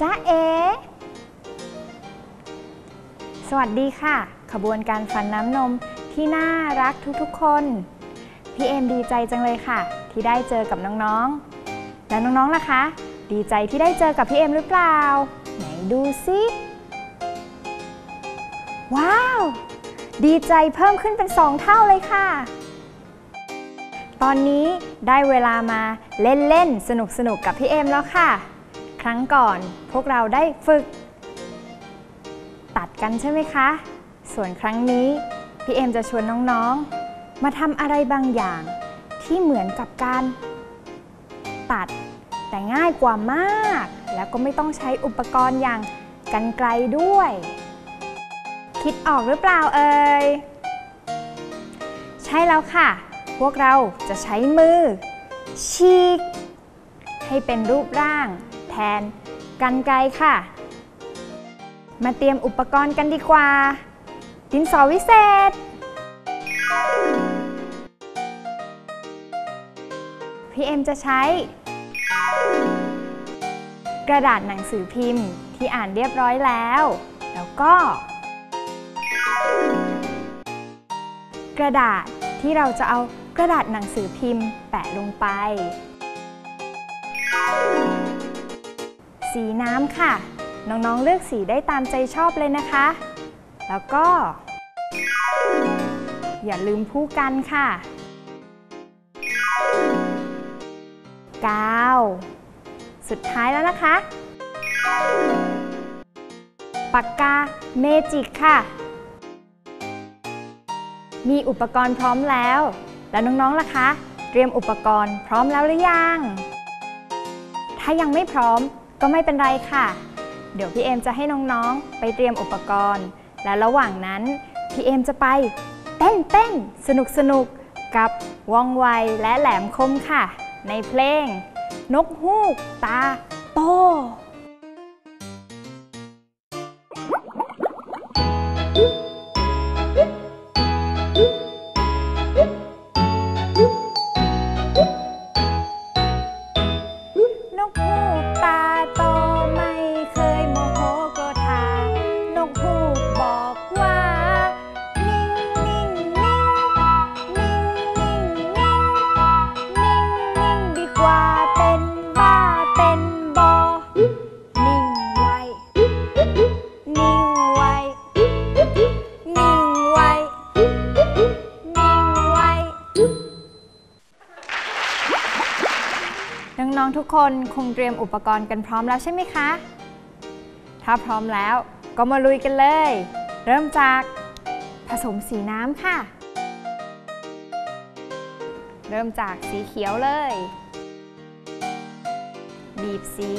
จ้าเอ สวัสดีค่ะ ขบวนการฟันน้ำนมที่น่ารักทุกๆคน พี่เอ็มดีใจจังเลยค่ะ ที่ได้เจอกับน้องๆ แล้วน้องๆล่ะคะ ดีใจที่ได้เจอกับพี่เอ็มหรือเปล่า ไหนดูสิว้าว ดีใจเพิ่มขึ้นเป็นสองเท่าเลยค่ะ ตอนนี้ได้เวลามาเล่นๆ สนุกๆกับพี่เอ็มแล้วค่ะ ครั้งก่อน พวกเราได้ฝึก ตัดกันใช่ไหมคะ ส่วนครั้งนี้พี่เอ็มจะชวนน้องๆ มาทำอะไรบางอย่าง ที่เหมือนกับการ ตัดแต่ง่ายกว่ามาก แล้วก็ไม่ต้องใช้อุปกรณ์อย่างกันไกลด้วย คิดออกหรือเปล่าเอ่ยใช่แล้วค่ะ พวกเราจะใช้มือฉีกให้เป็นรูปร่าง แทนกันไกลค่ะ มาเตรียมอุปกรณ์กันดีกว่า ดินสอวิเศษ พี่เอ็มจะใช้ กระดาษหนังสือพิมพ์ที่อ่านเรียบร้อยแล้ว แล้วก็ กระดาษที่เราจะเอากระดาษหนังสือพิมพ์แปะลงไป สีน้ำค่ะ น้องๆเลือกสีได้ตามใจชอบเลยนะคะ แล้วก็ อย่าลืมผู้กันค่ะกาวสุดท้ายแล้วนะคะ ปากกาเมจิกค่ะ มีอุปกรณ์พร้อมแล้ว แล้วน้องๆล่ะคะ เตรียมอุปกรณ์พร้อมแล้วหรือยัง ถ้ายังไม่พร้อม ก็ไม่เป็นไรค่ะ เดี๋ยวพี่เอมจะให้น้องๆ ไปเตรียมอุปกรณ์ และระหว่างนั้น พี่เอมจะไปเต้นเต้นสนุกสนุกกับว่องไวและแหลมคมค่ะ ในเพลง นกฮูกตาโต ว่าเป็นบ้าเป็นบอ นิ่งไว้ นิ่งไว้ นิ่งไว้ นิ่งไว้ น้อง ๆ ทุกคนคงเตรียมอุปกรณ์กันพร้อมแล้วใช่ไหมคะ ถ้าพร้อมแล้วก็มาลุยกันเลย เริ่มจากผสมสีน้ำค่ะ เริ่มจากสีเขียวเลย บีบสี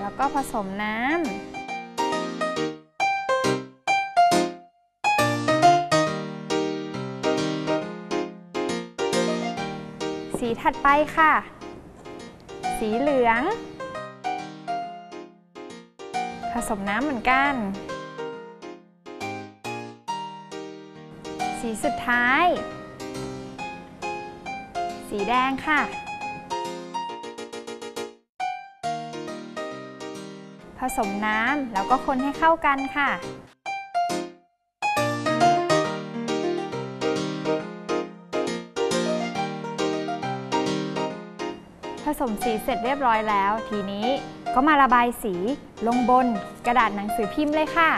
แล้วก็ผสมน้ำสีถัดไปค่ะ สีเหลือง ผสมน้ำเหมือนกัน สีสุดท้าย สีแดงค่ะ ผสมน้ำแล้วก็คนให้เข้ากันค่ะผสมสีเสร็จเรียบร้อยแล้ว ทีนี้ก็มาระบายสีลงบนกระดาษหนังสือพิมพ์เลยค่ะ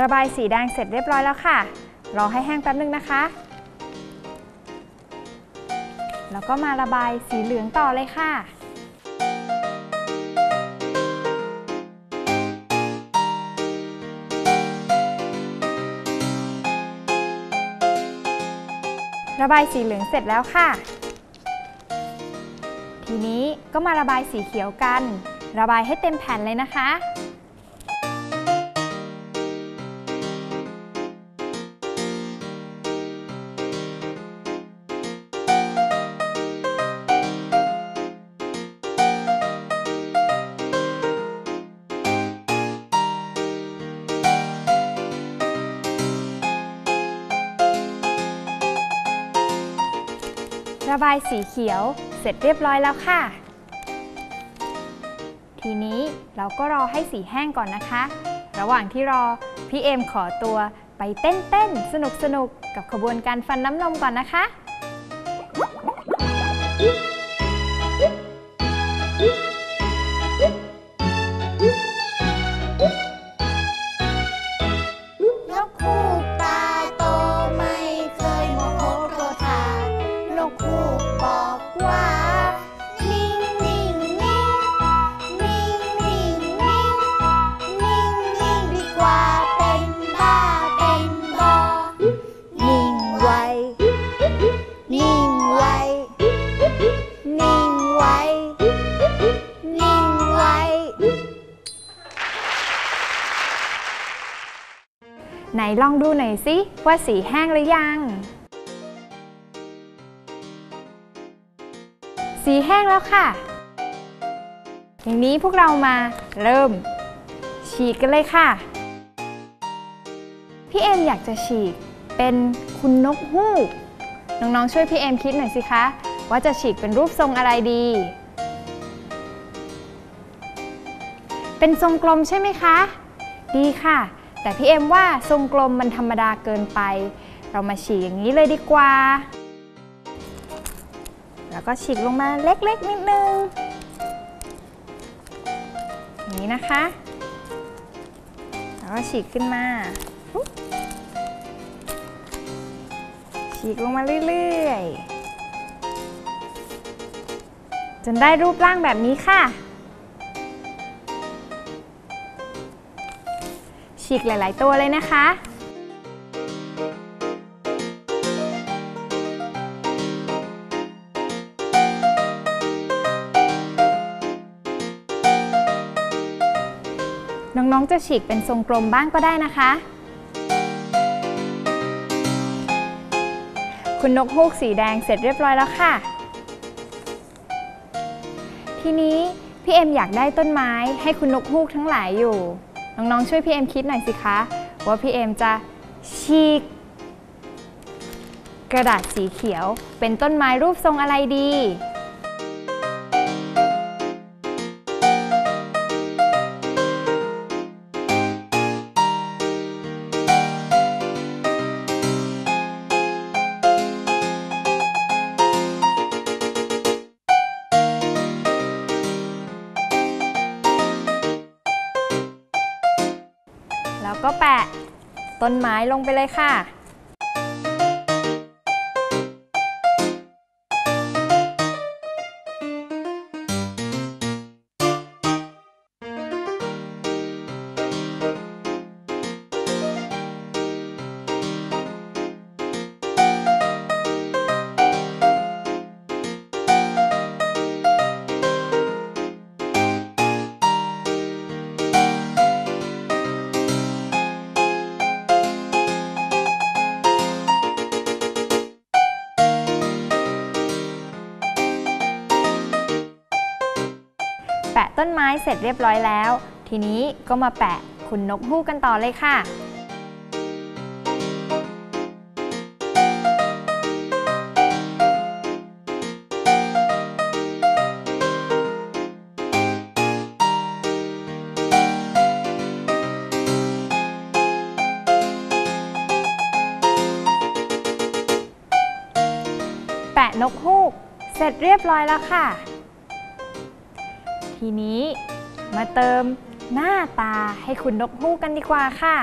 ระบายสีแดงเสร็จเรียบร้อยแล้วค่ะ รอให้แห้งแป๊บนึงนะคะ แล้วก็มาระบายสีเหลืองต่อเลยค่ะระบายสีเหลืองเสร็จแล้วค่ะ ทีนี้ก็มาระบายสีเขียวกัน ระบายให้เต็มแผ่นเลยนะคะ ระบายสีเขียว เสร็จเรียบร้อยแล้วค่ะ ทีนี้เราก็รอให้สีแห้งก่อนนะคะ ระหว่างที่รอ พี่เอมขอตัวไปเต้นเต้นสนุกสนุกๆกับขบวนการฟันน้ำนมก่อนนะคะ ลองดูหน่อยสิว่าสีแห้งหรือยัง สีแห้งแล้วค่ะ อย่างนี้พวกเรามาเริ่ม ฉีกกันเลยค่ะ พี่เอ็มอยากจะฉีกเป็นคุณนกฮูก น้องๆช่วยพี่เอ็มคิดหน่อยสิคะ ว่าจะฉีกเป็นรูปทรงอะไรดี เป็นทรงกลมใช่ไหมคะ ดีค่ะ แต่พี่เอ็มว่าทรงกลมมันธรรมดาเกินไป เรามาฉีกอย่างนี้เลยดีกว่า แล้วก็ฉีกลงมาเล็กๆนิดนึงนี้นะคะ แล้วก็ฉีกขึ้นมาฉีกลงมาเรื่อยๆ จนได้รูปร่างแบบนี้ค่ะ ฉีกหลาย ๆ ตัวเลยนะคะ น้อง ๆ จะฉีกเป็นทรงกลมบ้างก็ได้นะคะ คุณนกฮูกสีแดงเสร็จเรียบร้อยแล้วค่ะ ทีนี้พี่เอ็มอยากได้ต้นไม้ให้คุณนกฮูกทั้งหลายอยู่ น้องๆช่วยพี่เอ็มคิดหน่อยสิคะ ว่าพี่เอ็มจะฉีกกระดาษสีเขียว เป็นต้นไม้รูปทรงอะไรดี ต้นไม้ลงไปเลยค่ะ ต้นไม้เสร็จเรียบร้อยแล้ว ทีนี้ก็มาแปะคุณนกฮูกกันต่อเลยค่ะแปะนกฮูก เสร็จเรียบร้อยแล้วค่ะ ทีนี้ มาเติมหน้าตาให้คุณนกฮูกกันดีกว่าค่ะ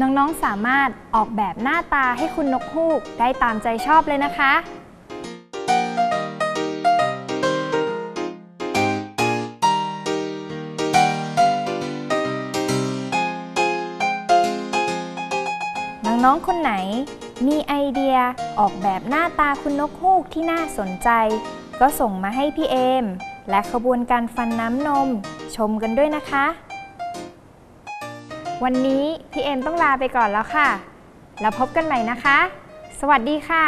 น้องๆสามารถออกแบบหน้าตาให้คุณนกฮูกได้ตามใจชอบเลยนะคะ น้องๆคนไหน มีไอเดียออกแบบหน้าตาคุณนกฮูกที่น่าสนใจ ก็ส่งมาให้พี่เอม และขบวนการฟันน้ำนม ชมกันด้วยนะคะ วันนี้พี่เอ็มต้องลาไปก่อนแล้วค่ะ แล้วพบกันใหม่นะคะ สวัสดีค่ะ